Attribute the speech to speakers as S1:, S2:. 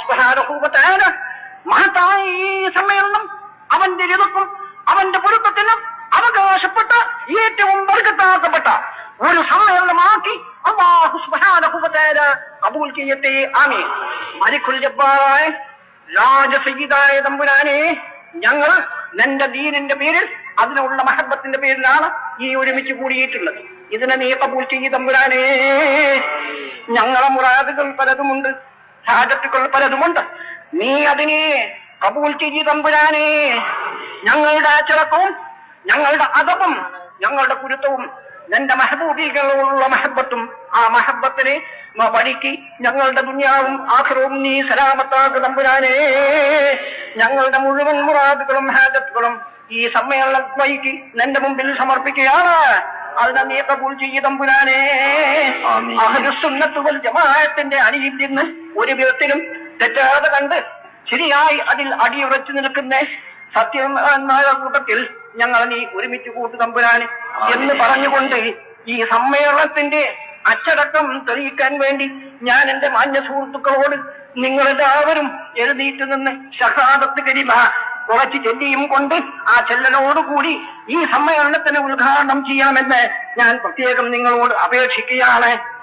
S1: സുബ്ഹാനഹുവതആല മഹത്തായ ഈ സമ്മേളനം അവന്റെ രിതക്കും അവന്റെ പൊരുത്തത്തിനും അവകാശപ്പെട്ട ഏറ്റവും വർഗത്താക്കപ്പെട്ട ഒരു സമ്മേളനമാക്കി അള്ളാഹു സുബ്ഹാനഹുവതആല കബൂൽ ചെയ്യട്ടെ. ആമീൻ. മലിക്കുൽ ജബ്ബാറായ രാജസയ്യിദായ തമ്പുരാനെ ഞങ്ങൾ നിന്റെ ദീനിന്റെ പേരിൽ അതിനുള്ള മഹബത്തിന്റെ പേരിലാണ് ഈ ഒരുമിച്ച് കൂടിയിട്ടുള്ളത്. ഇതിനെ നീ കബൂൽ ചെയ്യ തമ്പുരാനേ. ഞങ്ങളെ മുറാദുകൾ പലതുമുണ്ട്. ഹാജത്തുകൾ പലതുമുണ്ട്. നീ അതിനെ കബൂൽ ചെയ്തി തമ്പുരാനെ. ഞങ്ങളുടെ അച്ചടക്കവും ഞങ്ങളുടെ അതവും ഞങ്ങളുടെ കുരുത്തവും നിന്റെ മെഹബൂബികളോടുള്ള മഹബത്തും ആ മഹബത്തിനെ വഴിക്ക് ഞങ്ങളുടെ ദുന്യാവും ആഹ്റവും നീ സലാമത്താക്ക് തമ്പുരാനെ. ഞങ്ങളുടെ മുഴുവൻ മുറാദുകളും ഹാജത്തുകളും ഈ സമ്മേളന വഴിക്ക് നിന്റെ മുമ്പിൽ സമർപ്പിക്കുകയാണ്. അതിനെ നീ കബൂൽ ചെയ്യ തമ്പുരാനെ ജമാഅത്തിന്റെ അണിയിൽ നിന്ന് ഒരു വിധത്തിലും തെറ്റാതെ കണ്ട് ശരിയായി അതിൽ അടിയുറച്ചു നിൽക്കുന്ന. സത്യമായ കൂട്ടത്തിൽ ഞങ്ങൾ നീ ഒരുമിച്ച് കൂട്ടു തമ്പുരാന് എന്ന് പറഞ്ഞുകൊണ്ട് ഈ സമ്മേളനത്തിന്റെ അച്ചടക്കം തെളിയിക്കാൻ വേണ്ടി ഞാൻ എന്റെ മാന്യ സുഹൃത്തുക്കളോട് നിങ്ങളെല്ലാവരും എഴുതിയിട്ട് നിന്ന് ഷഹാദത്ത് കരിമ കുറച്ച് ചെല്ലിയും കൊണ്ട് ആ ചെല്ലലോടുകൂടി ഈ സമ്മേളനത്തിന് ഉദ്ഘാടനം ചെയ്യണമെന്ന് ഞാൻ പ്രത്യേകം നിങ്ങളോട് അപേക്ഷിക്കുകയാണ്.